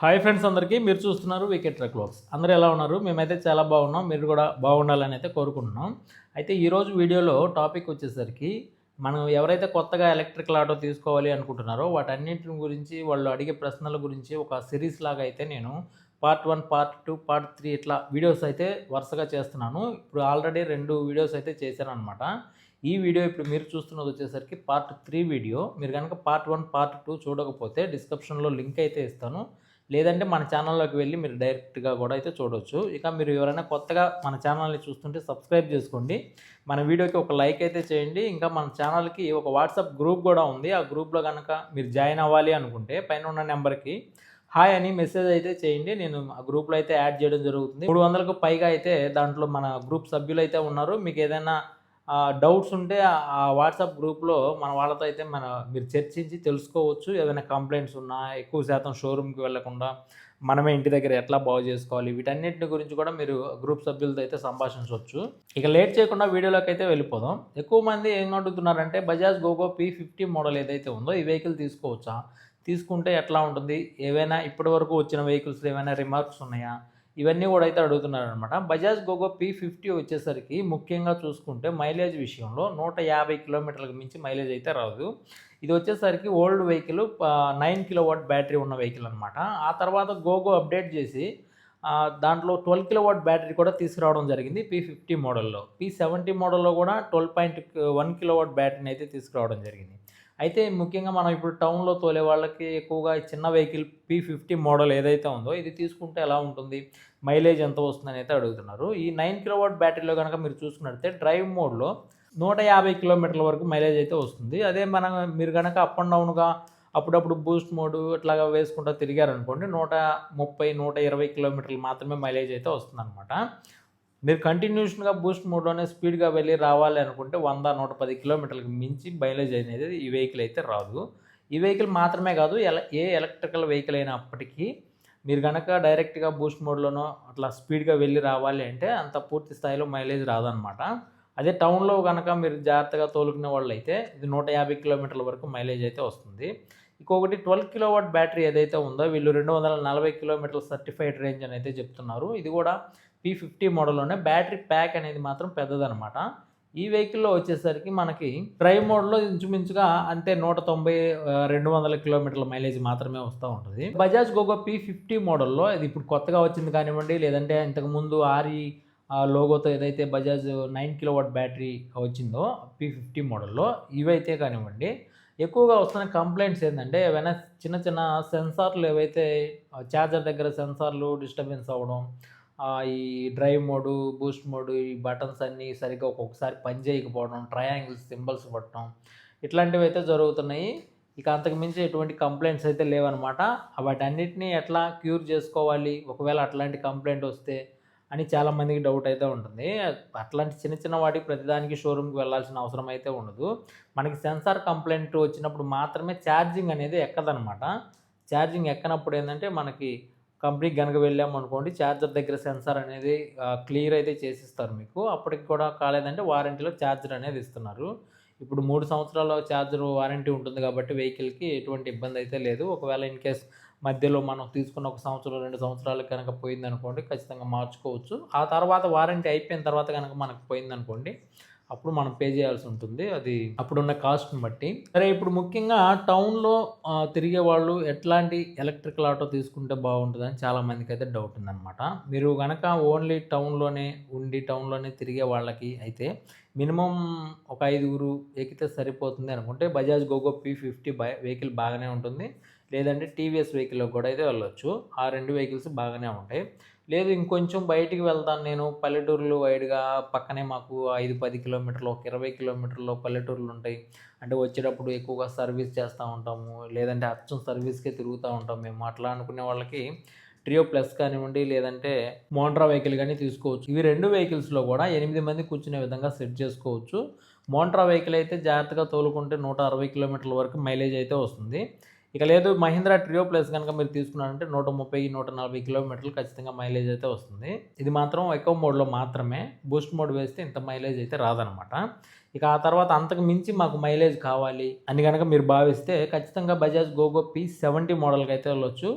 Hi friends అందరికీ మీరు చూస్తున్నారు వికెట్ ట్రక్ అందరూ ఎలా ఉన్నారు? మేమైతే చాలా బాగున్నాం. మీరు కూడా బాగుండాలని అయితే కోరుకుంటున్నాం. అయితే ఈరోజు వీడియోలో టాపిక్ వచ్చేసరికి మనం ఎవరైతే కొత్తగా ఎలక్ట్రికల్ ఆటో తీసుకోవాలి అనుకుంటున్నారో వాటన్నింటి గురించి వాళ్ళు అడిగే ప్రశ్నల గురించి ఒక సిరీస్ లాగా అయితే నేను part one part two part three ఇట్లా వీడియోస్ అయితే వరుసగా చేస్తున్నాను. ఇప్పుడు ఆల్రెడీ రెండు వీడియోస్ అయితే చేశాను అనమాట ఈ వీడియో ఇప్పుడు మీరు చూస్తున్నది వచ్చేసరికి పార్ట్ త్రీ వీడియో. మీరు కనుక పార్ట్ వన్ పార్ట్ టూ చూడకపోతే డిస్క్రిప్షన్లో లింక్ అయితే ఇస్తాను. లేదంటే మన ఛానల్లోకి వెళ్ళి మీరు డైరెక్ట్గా కూడా అయితే చూడవచ్చు ఇక మీరు ఎవరైనా కొత్తగా మన ఛానల్ని చూస్తుంటే సబ్స్క్రైబ్ చేసుకోండి. మన వీడియోకి ఒక లైక్ అయితే చేయండి. ఇంకా మన ఛానల్కి ఒక వాట్సాప్ గ్రూప్ కూడా ఉంది. ఆ గ్రూప్లో కనుక మీరు జాయిన్ అవ్వాలి అనుకుంటే పైన ఉన్న నెంబర్కి హాయ్ అని మెసేజ్ అయితే చేయండి. నేను ఆ గ్రూప్లో అయితే యాడ్ చేయడం జరుగుతుంది. మూడు వందలకు పైగా అయితే దాంట్లో మన గ్రూప్ సభ్యులు అయితే ఉన్నారు. మీకు ఏదైనా డౌట్స్ ఉంటే ఆ- వాట్సాప్ గ్రూప్లో మన వాళ్ళతో అయితే మన మీరు చర్చించి తెలుసుకోవచ్చు. ఏదైనా కంప్లైంట్స్ ఉన్నా ఎక్కువ శాతం షోరూమ్కి వెళ్ళకుండా మనమే ఇంటి దగ్గర ఎట్లా బాగు చేసుకోవాలి? వీటన్నిటిని గురించి కూడా మీరు గ్రూప్ సభ్యులతో అయితే సంభాషించవచ్చు. ఇక లేట్ చేయకుండా వీడియోలోకి అయితే వెళ్ళిపోదాం. ఎక్కువ మంది ఏం అడుగుతున్నారంటే Bajaj GoGo P fifty model ఏదైతే ఉందో ఈ వెహికల్ తీసుకోవచ్చా? తీసుకుంటే ఎట్లా ఉంటుంది? ఏవైనా ఇప్పటి వరకు వచ్చిన వెహికల్స్ ఏమైనా రిమార్క్స్ ఉన్నాయా? ఇవన్నీ కూడా అయితే అడుగుతున్నారు అనమాట బజాజ్ గోగో పీ ఫిఫ్టీ వచ్చేసరికి ముఖ్యంగా చూసుకుంటే మైలేజ్ విషయంలో నూట యాభై కిలోమీటర్లకు మించి మైలేజ్ అయితే రాదు. ఇది వచ్చేసరికి old vehicle nine kilo watt battery ఉన్న వెహికల్ అనమాట ఆ తర్వాత గోగో అప్డేట్ చేసి దాంట్లో ట్వెల్వ్ కిలో వాట్ బ్యాటరీ కూడా తీసుకురావడం జరిగింది పీ ఫిఫ్టీ మోడల్లో. పీ సెవెంటీ మోడల్లో కూడా twelve point one kilo watt బ్యాటరీని అయితే తీసుకురావడం జరిగింది. అయితే ముఖ్యంగా మనం ఇప్పుడు టౌన్లో తోలే వాళ్ళకి ఎక్కువగా చిన్న వెహికల్ పీ ఫిఫ్టీ మోడల్ ఏదైతే ఉందో ఇది తీసుకుంటే ఎలా ఉంటుంది? మైలేజ్ ఎంత వస్తుందని అయితే అడుగుతున్నారు. ఈ నైన్ కిలోవాట్ బ్యాటరీలో కనుక మీరు చూసుకున్నట్లయితే డ్రైవ్ మోడ్లో నూట యాభై కిలోమీటర్ల వరకు మైలేజ్ అయితే వస్తుంది. అదే మనం మీరు కనుక అప్ అండ్ డౌన్గా అప్పుడప్పుడు బూస్ట్ మోడ్ ఇట్లాగా వేసుకుంటూ తిరిగారనుకోండి నూట ముప్పై నూట ఇరవై కిలోమీటర్లు మాత్రమే మైలేజ్ అయితే వస్తుందన్నమాట. మీరు కంటిన్యూషన్గా బూస్ట్ మోడ్లోనే స్పీడ్గా వెళ్ళి రావాలి అనుకుంటే వంద నూట పది కిలోమీటర్లకు మించి మైలేజ్ అనేది ఈ వెహికల్ అయితే రాదు. ఈ వెహికల్ మాత్రమే కాదు ఎల ఏ ఎలక్ట్రికల్ వెహికల్ అయినప్పటికీ మీరు కనుక డైరెక్ట్గా బూస్ట్ మోడ్లోనో అట్లా స్పీడ్గా వెళ్ళి రావాలి అంటే అంత పూర్తి స్థాయిలో మైలేజ్ రాదనమాట అదే టౌన్లో కనుక మీరు జాగ్రత్తగా తోలుకునే వాళ్ళు అయితే ఇది నూట యాభై కిలోమీటర్ల వరకు మైలేజ్ అయితే వస్తుంది. ఇంకొకటి ట్వెల్వ్ కిలో వాట్ బ్యాటరీ ఏదైతే ఉందో వీళ్ళు రెండు వందల నలభై కిలోమీటర్ల సర్టిఫైడ్ రేంజ్ అని అయితే చెప్తున్నారు. ఇది కూడా పీ ఫిఫ్టీ మోడల్లోనే బ్యాటరీ ప్యాక్ అనేది మాత్రం పెద్దదనమాట. ఈ వెహికల్లో వచ్చేసరికి మనకి డ్రైవ్ మోడ్లో ఇంచుమించుగా అంతే నూట తొంభై రెండు వందల కిలోమీటర్ల మైలేజ్ మాత్రమే వస్తూ ఉంటుంది. బజాజ్ గోగో పీ ఫిఫ్టీ మోడల్లో ఇది ఇప్పుడు కొత్తగా వచ్చింది కానివ్వండి లేదంటే ఇంతకుముందు ఆరి లోగోతో ఏదైతే Bajaj nine kilo watt battery వచ్చిందో పీ ఫిఫ్టీ మోడల్లో ఇవైతే కానివ్వండి ఎక్కువగా వస్తున్న కంప్లైంట్స్ ఏంటంటే ఏవైనా చిన్న చిన్న సెన్సార్లు ఏవైతే ఛార్జర్ దగ్గర సెన్సార్లు డిస్టర్బెన్స్ అవ్వడం ఈ డ్రైవ్ మోడు బూస్ట్ మోడు ఈ బటన్స్ అన్నీ సరిగ్గా ఒక్కొక్కసారి పని చేయకపోవడం ట్రయాంగిల్స్ సింబల్స్ పట్టడం ఇట్లాంటివి అయితే జరుగుతున్నాయి. ఇక అంతకు మించి ఎటువంటి కంప్లైంట్స్ అయితే లేవన్నమాట వాటన్నిటిని ఎట్లా క్యూర్ చేసుకోవాలి? ఒకవేళ అట్లాంటి కంప్లైంట్ వస్తే అని చాలామందికి డౌట్ అయితే ఉంటుంది. అట్లాంటి చిన్న చిన్న వాటికి ప్రతిదానికి షోరూమ్కి వెళ్ళాల్సిన అవసరం అయితే ఉండదు. మనకి సెన్సార్ కంప్లైంట్ వచ్చినప్పుడు మాత్రమే ఛార్జింగ్ అనేది ఎక్కదనమాట ఛార్జింగ్ ఎక్కనప్పుడు ఏంటంటే మనకి కంపెనీకి కనుక వెళ్ళాము అనుకోండి ఛార్జర్ దగ్గర సెన్సార్ అనేది క్లియర్ అయితే చేసిస్తారు మీకు. అప్పటికి కూడా కాలేదంటే వారంటీలో ఛార్జర్ అనేది ఇస్తున్నారు. ఇప్పుడు మూడు సంవత్సరాల ఛార్జర్ వారంటీ ఉంటుంది కాబట్టి వెహికల్కి ఎటువంటి ఇబ్బంది అయితే లేదు. ఒకవేళ ఇన్ కేస్ మధ్యలో మనం తీసుకున్న ఒక సంవత్సరం రెండు సంవత్సరాలకు కనుక పోయిందనుకోండి ఖచ్చితంగా మార్చుకోవచ్చు. ఆ తర్వాత వారంటీ అయిపోయిన తర్వాత కనుక మనకు పోయిందనుకోండి అప్పుడు మనం పే చేయాల్సి ఉంటుంది. అది అప్పుడున్న కాస్ట్ని బట్టి. సరే ఇప్పుడు ముఖ్యంగా టౌన్లో తిరిగే వాళ్ళు ఎట్లాంటి ఎలక్ట్రికల్ ఆటో తీసుకుంటే బాగుంటుందని చాలా మందికి అయితే డౌట్ ఉందన్నమాట. మీరు కనుక ఓన్లీ టౌన్లోనే ఉండి టౌన్లోనే తిరిగే వాళ్ళకి అయితే మినిమం ఒక ఐదుగురు ఎక్కితే సరిపోతుంది అనుకుంటే Bajaj GoGo P fifty by vehicle బాగానే ఉంటుంది. లేదంటే టీవీఎస్ వెహికల్లో కూడా అయితే వెళ్ళొచ్చు. ఆ రెండు వెహికల్స్ బాగానే ఉంటాయి. లేదు ఇంకొంచెం బయటికి వెళ్తాను నేను. పల్లెటూర్లు వైడ్గా పక్కనే మాకు ఐదు పది కిలోమీటర్లు ఒక ఇరవై కిలోమీటర్లు పల్లెటూర్లు ఉంటాయి. అంటే వచ్చేటప్పుడు ఎక్కువగా సర్వీస్ చేస్తూ ఉంటాము. లేదంటే అచ్చం సర్వీస్కే తిరుగుతూ ఉంటాం మేము. అట్లా అనుకునే వాళ్ళకి ట్రియో ప్లస్ కానివ్వండి లేదంటే మోంట్రా వెహికల్ కానీ తీసుకోవచ్చు. ఇవి రెండు వెహికల్స్లో కూడా ఎనిమిది మంది కూర్చునే విధంగా సెట్ చేసుకోవచ్చు. మోంట్రా వెహికల్ అయితే జాగ్రత్తగా తోలుకుంటే నూట అరవై కిలోమీటర్ల వరకు మైలేజ్ అయితే వస్తుంది. ఇక లేదు మహీంద్రా ట్రియో ప్లస్ కనుక మీరు తీసుకున్నారంటే నూట ముప్పై నూట నలభై కిలోమీటర్లు ఖచ్చితంగా మైలేజ్ అయితే వస్తుంది. ఇది మాత్రం ఎకో మోడ్లో మాత్రమే బూస్ట్ మోడ్ వేస్తే ఇంత మైలేజ్ అయితే రాదనమాట. ఇక ఆ తర్వాత అంతకు మించి మాకు మైలేజ్ కావాలి అని కనుక మీరు భావిస్తే ఖచ్చితంగా బజాజ్ గోగో పీ సెవెంటీ మోడల్కి అయితే వెళ్ళొచ్చు.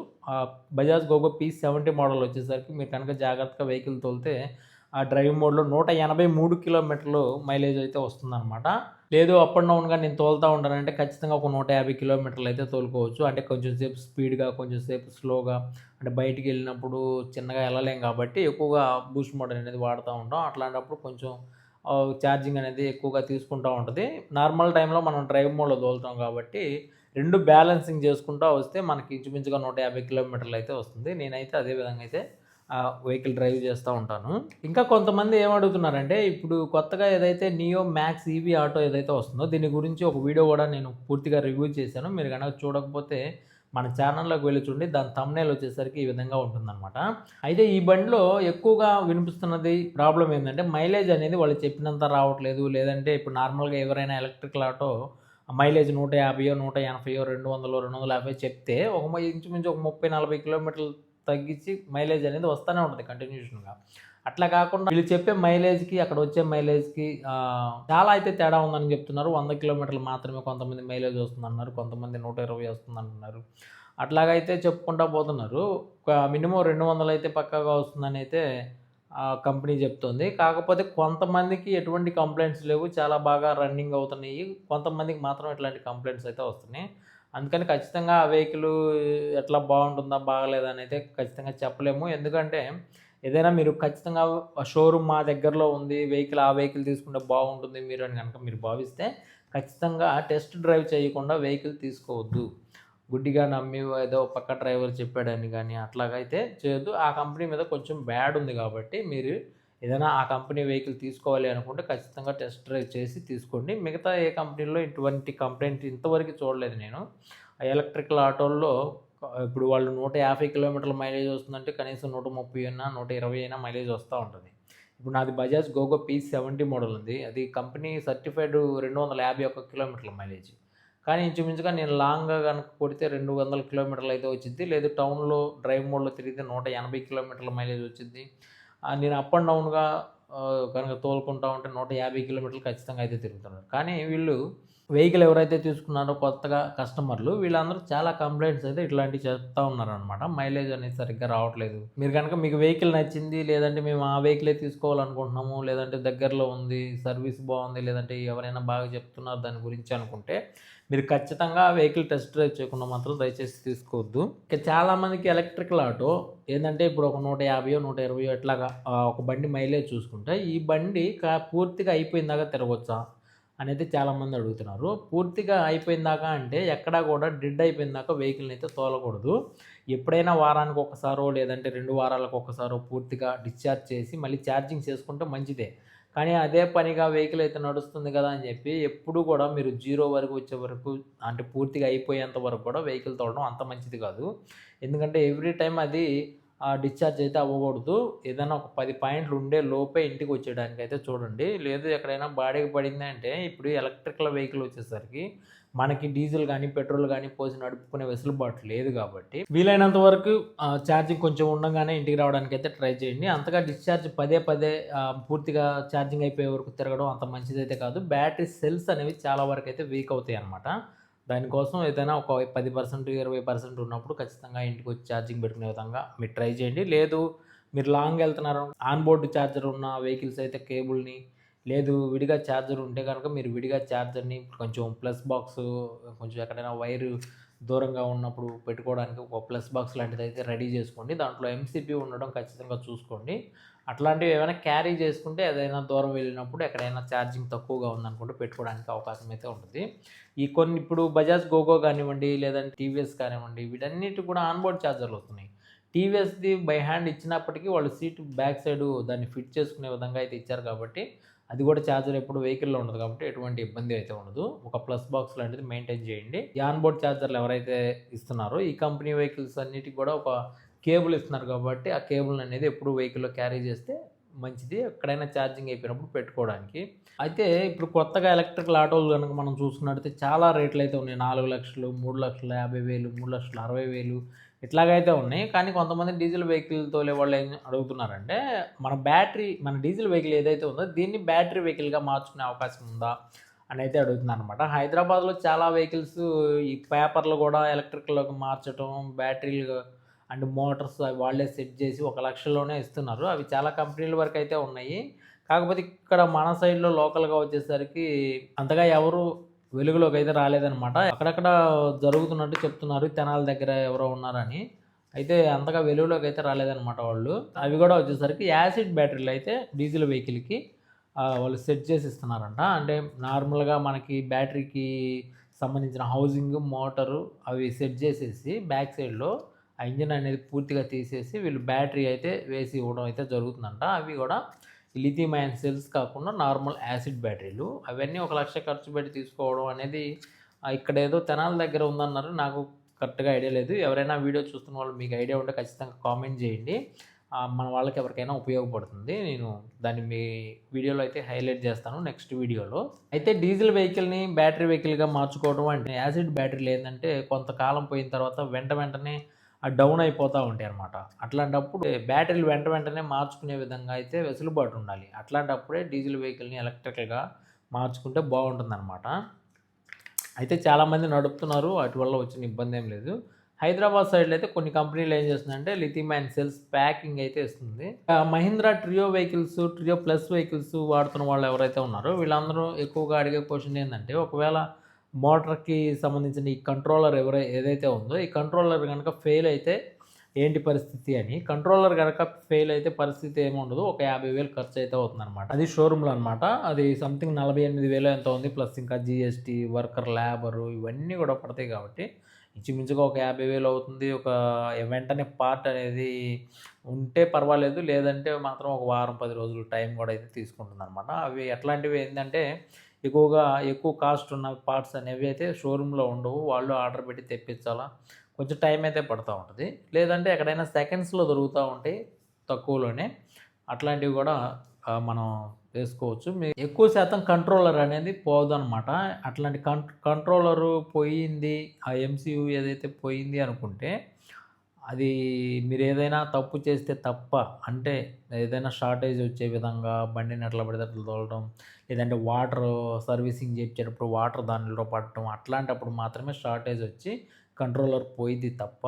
Bajaj GoGo P seventy model వచ్చేసరికి మీరు కనుక జాగ్రత్తగా వెహికల్ తోలితే ఆ డ్రైవ్ మోడ్లో నూట ఎనభై మూడు కిలోమీటర్లు మైలేజ్ అయితే వస్తుందన్నమాట లేదు అప్ అండ్ డౌన్గా నేను తోలుతూ ఉంటానంటే ఖచ్చితంగా ఒక నూట యాభై కిలోమీటర్లు అయితే తోలుకోవచ్చు. అంటే కొంచెం సేపు స్పీడ్గా కొంచెం సేపు స్లోగా అంటే బయటికి వెళ్ళినప్పుడు చిన్నగా వెళ్ళలేం కాబట్టి ఎక్కువగా బూస్ట్ మోడల్ అనేది వాడుతూ ఉంటాం. అట్లాంటప్పుడు కొంచెం ఛార్జింగ్ అనేది ఎక్కువగా తీసుకుంటూ ఉంటుంది. నార్మల్ టైంలో మనం డ్రైవ్ మోడ్లో తోలుతాం కాబట్టి రెండు బ్యాలెన్సింగ్ చేసుకుంటూ వస్తే మనకి ఇంచుమించుగా నూట యాభై కిలోమీటర్లు అయితే వస్తుంది. నేనైతే అదే విధంగా అయితే వెహికల్ డ్రైవ్ చేస్తూ ఉంటాను. ఇంకా కొంతమంది ఏమడుగుతున్నారంటే ఇప్పుడు కొత్తగా ఏదైతే నియో మ్యాక్స్ ఈవీ ఆటో ఏదైతే వస్తుందో దీని గురించి ఒక వీడియో కూడా నేను పూర్తిగా రివ్యూ చేశాను. మీరు కనుక చూడకపోతే మన ఛానల్లోకి వెళ్ళి చూడండి. దాని తమ్నేల్ వచ్చేసరికి ఈ విధంగా ఉంటుందన్నమాట. అయితే ఈ బండిలో ఎక్కువగా వినిపిస్తున్నది ప్రాబ్లం ఏంటంటే మైలేజ్ అనేది వాళ్ళు చెప్పినంత రావట్లేదు. లేదంటే ఇప్పుడు నార్మల్గా ఎవరైనా ఎలక్ట్రికల్ ఆటో మైలేజ్ నూట యాభైయో నూట ఎనభైయో రెండు వందలు రెండు వందల యాభై చెప్తే ఒక ఇంచుమించు ఒక ముప్పై నలభై కిలోమీటర్లు తగ్గించి మైలేజ్ అనేది వస్తూనే ఉంటుంది కంటిన్యూషన్గా అట్లా కాకుండా వీళ్ళు చెప్పే మైలేజ్కి అక్కడ వచ్చే మైలేజ్కి చాలా అయితే తేడా ఉందని చెప్తున్నారు. వంద కిలోమీటర్లు మాత్రమే కొంతమంది మైలేజ్ వస్తుంది అన్నారు కొంతమంది నూట ఇరవై వస్తుంది అంటున్నారు అట్లాగైతే చెప్పుకుంటా పోతున్నారు. మినిమం రెండు వందలు అయితే పక్కాగా వస్తుందని అయితే కంపెనీ చెప్తుంది. కాకపోతే కొంతమందికి ఎటువంటి కంప్లైంట్స్ లేవు. చాలా బాగా రన్నింగ్ అవుతున్నాయి. కొంతమందికి మాత్రం ఇట్లాంటి కంప్లైంట్స్ అయితే వస్తున్నాయి. అందుకని ఖచ్చితంగా ఆ వెహికల్ ఎట్లా బాగుంటుందా బాగలేదా అని అయితే ఖచ్చితంగా చెప్పలేము. ఎందుకంటే ఏదైనా మీరు ఖచ్చితంగా షోరూమ్ మా దగ్గరలో ఉంది వెహికల్ ఆ వెహికల్ తీసుకుంటే బాగుంటుంది మీరు అని కనుక మీరు భావిస్తే ఖచ్చితంగా టెస్ట్ డ్రైవ్ చేయకుండా వెహికల్ తీసుకోవద్దు. గుడ్డిగా నమ్మి ఏదో పక్క డ్రైవర్ చెప్పాడని కానీ అట్లాగైతే చేయొద్దు. ఆ కంపెనీ మీద కొంచెం బ్యాడ్ ఉంది కాబట్టి మీరు ఏదైనా ఆ కంపెనీ వెహికల్ తీసుకోవాలి అనుకుంటే ఖచ్చితంగా టెస్ట్ డ్రైవ్ చేసి తీసుకోండి. మిగతా ఏ కంపెనీలో ఇటువంటి కంప్లైంట్ ఇంతవరకు చూడలేదు నేను. ఎలక్ట్రికల్ ఆటోల్లో ఇప్పుడు వాళ్ళు నూట యాభై కిలోమీటర్ల మైలేజ్ వస్తుందంటే కనీసం నూట ముప్పై అయినా నూట ఇరవై అయినా మైలేజ్ వస్తూ ఉంటుంది. ఇప్పుడు నాది Bajaj GoGo P seventy model ఉంది. అది కంపెనీ సర్టిఫైడ్ రెండు వందల యాభై ఒక్క కిలోమీటర్ల మైలేజ్. కానీ ఇంచుమించుగా నేను లాంగ్గా కనుక కొడితే రెండు వందల కిలోమీటర్లు అయితే వచ్చింది. లేదు టౌన్లో డ్రైవ్ మోడ్లో తిరిగితే నూట ఎనభై కిలోమీటర్ల మైలేజ్ వచ్చింది. నేను అప్ అండ్ డౌన్గా కనుక తోలుకుంటా ఉంటే నూట యాభై కిలోమీటర్లు ఖచ్చితంగా అయితే తిరుగుతున్నాను కానీ వీళ్ళు వెహికల్ ఎవరైతే తీసుకున్నారో కొత్తగా కస్టమర్లు వీళ్ళందరూ చాలా కంప్లైంట్స్ అయితే ఇట్లాంటివి చెప్తా ఉన్నారనమాట మైలేజ్ అనేది సరిగ్గా రావట్లేదు. మీరు కనుక మీకు వెహికల్ నచ్చింది లేదంటే మేము ఆ వెహికలే తీసుకోవాలనుకుంటున్నాము లేదంటే దగ్గరలో ఉంది సర్వీస్ బాగుంది లేదంటే ఎవరైనా బాగా చెప్తున్నారు దాని గురించి అనుకుంటే మీరు ఖచ్చితంగా ఆ వెహికల్ టెస్ట్ డ్రైవ్ చేయకుండా మాత్రం దయచేసి తీసుకోవద్దు. ఇక చాలామందికి ఎలక్ట్రికల్ ఆటో ఏంటంటే ఇప్పుడు ఒక నూట యాభైయో నూట ఇరవయో ఇట్లాగా ఒక బండి మైలేజ్ చూసుకుంటే ఈ బండి కా- పూర్తిగా అయిపోయిందాకా తిరగవచ్చా అనేది చాలామంది అడుగుతున్నారు. పూర్తిగా అయిపోయిందాకా అంటే ఎక్కడా కూడా డెడ్ అయిపోయిందాకా వెహికల్ని అయితే తోలకూడదు. ఎప్పుడైనా వారానికి ఒకసారో లేదంటే రెండు వారాలకు ఒకసారో పూర్తిగా డిశ్చార్జ్ చేసి మళ్ళీ ఛార్జింగ్ చేసుకుంటే మంచిదే. కానీ అదే పనిగా వెహికల్ అయితే నడుస్తుంది కదా అని చెప్పి ఎప్పుడు కూడా మీరు జీరో వరకు వచ్చే వరకు అంటే పూర్తిగా అయిపోయేంత వరకు కూడా వెహికల్ తోడడం అంత మంచిది కాదు. ఎందుకంటే ఎవ్రీ టైం అది డిశ్చార్జ్ అయితే అవ్వకూడదు. ఏదైనా ఒక పది పాయింట్లు ఉండే లోపే ఇంటికి వచ్చేయడానికి అయితే చూడండి. లేదు ఎక్కడైనా బాడీకి పడింది అంటే ఇప్పుడు ఎలక్ట్రికల్ వెహికల్ వచ్చేసరికి మనకి డీజిల్ కానీ పెట్రోల్ కానీ పోసి నడుపుకునే వెసులుబాటు లేదు కాబట్టి వీలైనంత వరకు ఛార్జింగ్ కొంచెం ఉండగానే ఇంటికి రావడానికి అయితే ట్రై చేయండి. అంతగా డిశ్చార్జ్ పదే పదే పూర్తిగా ఛార్జింగ్ అయిపోయే వరకు తిరగడం అంత మంచిది అయితే కాదు. బ్యాటరీ సెల్స్ అనేవి చాలా వరకు అయితే వీక్ అవుతాయి అన్నమాట దానికోసం ఏదైనా ఒక పది పర్సెంట్ ఇరవై పర్సెంట్ ఉన్నప్పుడు ఖచ్చితంగా ఇంటికి వచ్చి ఛార్జింగ్ పెట్టుకునే విధంగా మీరు ట్రై చేయండి. లేదు మీరు లాంగ్ వెళ్తున్నారు ఆన్ బోర్డు ఛార్జర్ ఉన్న వెహికల్స్ అయితే కేబుల్ని లేదు విడిగా ఛార్జర్ ఉంటే కనుక మీరు విడిగా ఛార్జర్ని కొంచెం ప్లస్ బాక్స్ కొంచెం ఎక్కడైనా వైరు దూరంగా ఉన్నప్పుడు పెట్టుకోవడానికి ఒక ప్లస్ బాక్స్ లాంటిది అయితే రెడీ చేసుకోండి. దాంట్లో ఎంసీపీ ఉండడం ఖచ్చితంగా చూసుకోండి. అట్లాంటివి ఏమైనా క్యారీ చేసుకుంటే ఏదైనా దూరం వెళ్ళినప్పుడు ఎక్కడైనా ఛార్జింగ్ తక్కువగా ఉందనుకుంటే పెట్టుకోవడానికి అవకాశం అయితే ఉంటుంది. ఈ కొన్ని ఇప్పుడు బజాజ్ గోగో కానివ్వండి లేదంటే టీవీఎస్ కానివ్వండి వీటన్నిటి కూడా ఆన్బోర్డ్ ఛార్జర్లు వస్తున్నాయి. టీవీఎస్ది బై హ్యాండ్ ఇచ్చినప్పటికీ వాళ్ళు సీట్ బ్యాక్ సైడ్ దాన్ని ఫిట్ చేసుకునే విధంగా అయితే ఇచ్చారు కాబట్టి అది కూడా ఛార్జర్ ఎప్పుడు వెహికల్లో ఉండదు కాబట్టి ఎటువంటి ఇబ్బంది అయితే ఉండదు. ఒక ప్లస్ బాక్స్ లాంటిది మెయింటైన్ చేయండి. యాన్ బోర్డ్ ఛార్జర్లు ఎవరైతే ఇస్తున్నారో ఈ కంపెనీ వెహికల్స్ అన్నిటికి కూడా ఒక కేబుల్ ఇస్తున్నారు కాబట్టి ఆ కేబుల్ అనేది ఎప్పుడు వెహికల్లో క్యారీ చేస్తే మంచిది. ఎక్కడైనా ఛార్జింగ్ అయిపోయినప్పుడు పెట్టుకోవడానికి. అయితే ఇప్పుడు కొత్తగా ఎలక్ట్రికల్ ఆటోలు కనుక మనం చూసుకున్నట్టయితే చాలా రేట్లు అయితే ఉన్నాయి. నాలుగు లక్షలు మూడు లక్షల యాభై వేలు మూడు లక్షల అరవై వేలు ఇట్లాగైతే ఉన్నాయి. కానీ కొంతమంది డీజిల్ వెహికల్ తోలే వాళ్ళు ఏం అడుగుతున్నారంటే మన బ్యాటరీ మన డీజిల్ వెహికల్ ఏదైతే ఉందో దీన్ని బ్యాటరీ వెహికల్గా మార్చుకునే అవకాశం ఉందా అని అయితే అడుగుతున్నారు అనమాట హైదరాబాద్లో చాలా వెహికల్స్ ఈ పేపర్లు కూడా ఎలక్ట్రికల్లోకి మార్చడం బ్యాటరీలు అండ్ మోటార్స్ అవి వాళ్ళే సెట్ చేసి ఒక లక్షలోనే ఇస్తున్నారు. అవి చాలా కంపెనీల వరకు అయితే ఉన్నాయి. కాకపోతే ఇక్కడ మన సైడ్లో లోకల్గా వచ్చేసరికి అంతగా ఎవరు వెలుగులోకి అయితే రాలేదనమాట అక్కడక్కడ జరుగుతున్నట్టు చెప్తున్నారు. తెనాల దగ్గర ఎవరో ఉన్నారని. అయితే అంతగా వెలుగులోకి అయితే రాలేదనమాట వాళ్ళు. అవి కూడా వచ్చేసరికి యాసిడ్ బ్యాటరీలు అయితే డీజిల్ వెహికల్కి వాళ్ళు సెట్ చేసి ఇస్తున్నారంట. అంటే నార్మల్గా మనకి బ్యాటరీకి సంబంధించిన హౌసింగ్ మోటారు అవి సెట్ చేసేసి బ్యాక్ సైడ్లో ఆ ఇంజిన్ అనేది పూర్తిగా తీసేసి వీళ్ళు బ్యాటరీ అయితే వేసి ఇవ్వడం అయితే జరుగుతుందంట. అవి కూడా లిథియం అయన్ సెల్స్ కాకుండా నార్మల్ యాసిడ్ బ్యాటరీలు. అవన్నీ ఒక లక్ష ఖర్చు పెట్టి తీసుకోవడం అనేది ఇక్కడ ఏదో తెనాల దగ్గర ఉందన్నారు. నాకు కరెక్ట్గా ఐడియా లేదు. ఎవరైనా వీడియో చూస్తున్న వాళ్ళు మీకు ఐడియా ఉంటే ఖచ్చితంగా కామెంట్ చేయండి. మన వాళ్ళకి ఎవరికైనా ఉపయోగపడుతుంది. నేను దాన్ని మీ వీడియోలో అయితే హైలైట్ చేస్తాను నెక్స్ట్ వీడియోలో. అయితే డీజిల్ వెహికల్ని బ్యాటరీ వెహికల్గా మార్చుకోవడం అంటే యాసిడ్ బ్యాటరీలు ఏంటంటే కొంతకాలం పోయిన తర్వాత వెంట వెంటనే డౌన్ అయిపోతూ ఉంటాయి అనమాట అట్లాంటప్పుడు బ్యాటరీలు వెంట వెంటనే మార్చుకునే విధంగా అయితే వెసులుబాటు ఉండాలి. అట్లాంటప్పుడే డీజిల్ వెహికల్ని ఎలక్ట్రికల్గా మార్చుకుంటే బాగుంటుందన్నమాట. అయితే చాలామంది నడుపుతున్నారు వాటి వల్ల వచ్చిన ఇబ్బంది ఏం లేదు. హైదరాబాద్ సైడ్లో అయితే కొన్ని కంపెనీలు ఏం చేస్తుందంటే లిథియం అండ్ సెల్స్ ప్యాకింగ్ అయితే ఇస్తుంది. Mahindra Treo vehicles Treo plus vehicles వాడుతున్న వాళ్ళు ఎవరైతే ఉన్నారో వీళ్ళందరూ ఎక్కువగా అడిగే క్వశ్చన్ ఏంటంటే ఒకవేళ మోటార్కి సంబంధించిన ఈ కంట్రోలర్ ఎవరై ఏదైతే ఉందో ఈ కంట్రోలర్ కనుక ఫెయిల్ అయితే ఏంటి పరిస్థితి అని కంట్రోలర్ కనుక ఫెయిల్ అయితే పరిస్థితి ఏముండదు ఒక యాభై వేలు ఖర్చు అయితే అవుతుంది అనమాట అది షోరూమ్లో అనమాట అది సంథింగ్ నలభై ఎనిమిది వేలు ఎంత ఉంది ప్లస్ ఇంకా జిఎస్టీ వర్కర్ లేబరు ఇవన్నీ కూడా పడతాయి కాబట్టి ఇంచుమించుగా ఒక యాభై వేలు అవుతుంది. ఒక వెంటనే పార్ట్ అనేది ఉంటే పర్వాలేదు. లేదంటే మాత్రం ఒక వారం పది రోజులు టైం కూడా అయితే తీసుకుంటుంది అనమాట అవి ఎట్లాంటివి ఏంటంటే ఎక్కువగా ఎక్కువ కాస్ట్ ఉన్న పార్ట్స్ అనేవి అయితే షోరూంలో ఉండవు. వాళ్ళు ఆర్డర్ పెట్టి తెప్పించాలా? కొంచెం టైం అయితే పడుతూ ఉంటుంది. లేదంటే ఎక్కడైనా సెకండ్స్లో దొరుకుతూ ఉంటాయి తక్కువలోనే అట్లాంటివి కూడా మనం వేసుకోవచ్చు. మీ ఎక్కువ శాతం కంట్రోలర్ అనేది పోదు అనమాట అట్లాంటి కం కంట్రోలరు పోయింది ఆ ఎంసీయూ ఏదైతే పోయింది అనుకుంటే అది మీరు ఏదైనా తప్పు చేస్తే తప్ప అంటే ఏదైనా షార్టేజ్ వచ్చే విధంగా బండిని ఎట్లా పడితే అట్లా తోలడం లేదంటే వాటర్ సర్వీసింగ్ చేయించేటప్పుడు వాటర్ దానిలో పడటం అట్లాంటప్పుడు మాత్రమే షార్టేజ్ వచ్చి కంట్రోలర్ పోయింది తప్ప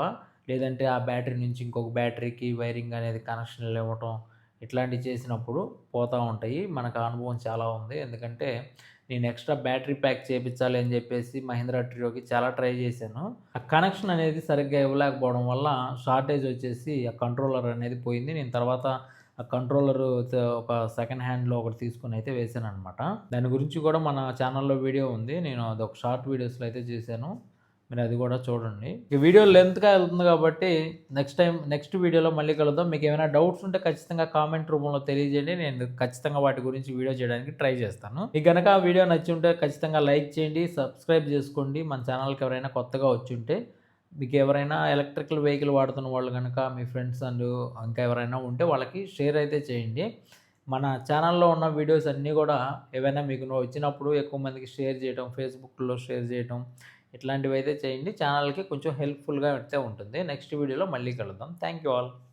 లేదంటే ఆ బ్యాటరీ నుంచి ఇంకొక బ్యాటరీకి వైరింగ్ అనేది కనెక్షన్లు ఇవ్వటం ఇట్లాంటివి చేసినప్పుడు పోతూ ఉంటాయి. మనకు అనుభవం చాలా ఉంది. ఎందుకంటే నేను ఎక్స్ట్రా బ్యాటరీ ప్యాక్ చేయించాలి అని చెప్పేసి మహీంద్రా ట్రియోకి చాలా ట్రై చేశాను. ఆ కనెక్షన్ అనేది సరిగ్గా ఇవ్వలేకపోవడం వల్ల షార్టేజ్ వచ్చేసి ఆ కంట్రోలర్ అనేది పోయింది. నేను తర్వాత ఆ కంట్రోలర్ ఒక సెకండ్ హ్యాండ్లో ఒకటి తీసుకుని అయితే వేసాను అనమాట దాని గురించి కూడా మన ఛానల్లో వీడియో ఉంది. నేను అది ఒక షార్ట్ వీడియోస్లో అయితే చేశాను. మీరు అది కూడా చూడండి. ఈ వీడియో లెంత్గా వెళ్తుంది కాబట్టి నెక్స్ట్ టైం నెక్స్ట్ వీడియోలో మళ్ళీ కలుద్దాం. మీకు ఏమైనా డౌట్స్ ఉంటే ఖచ్చితంగా కామెంట్ రూపంలో తెలియజేయండి. నేను ఖచ్చితంగా వాటి గురించి వీడియో చేయడానికి ట్రై చేస్తాను. మీకు కనుక వీడియో నచ్చి ఉంటే ఖచ్చితంగా లైక్ చేయండి సబ్స్క్రైబ్ చేసుకోండి. మన ఛానల్కి ఎవరైనా కొత్తగా వచ్చి ఉంటే మీకు ఎవరైనా ఎలక్ట్రికల్ వెహికల్ వాడుతున్న వాళ్ళు కనుక మీ ఫ్రెండ్స్ అండ్ ఇంకా ఎవరైనా ఉంటే వాళ్ళకి షేర్ అయితే చేయండి. మన ఛానల్లో ఉన్న వీడియోస్ అన్నీ కూడా ఏవైనా మీకు నువ్వు వచ్చినప్పుడు ఎక్కువ మందికి షేర్ చేయడం ఫేస్బుక్లో షేర్ చేయడం ఇట్లాంటివి అయితే చేయండి. ఛానల్కి కొంచెం హెల్ప్ఫుల్గా అయితే ఉంటుంది. నెక్స్ట్ వీడియోలో మళ్ళీ కలుద్దాం. Thank you all.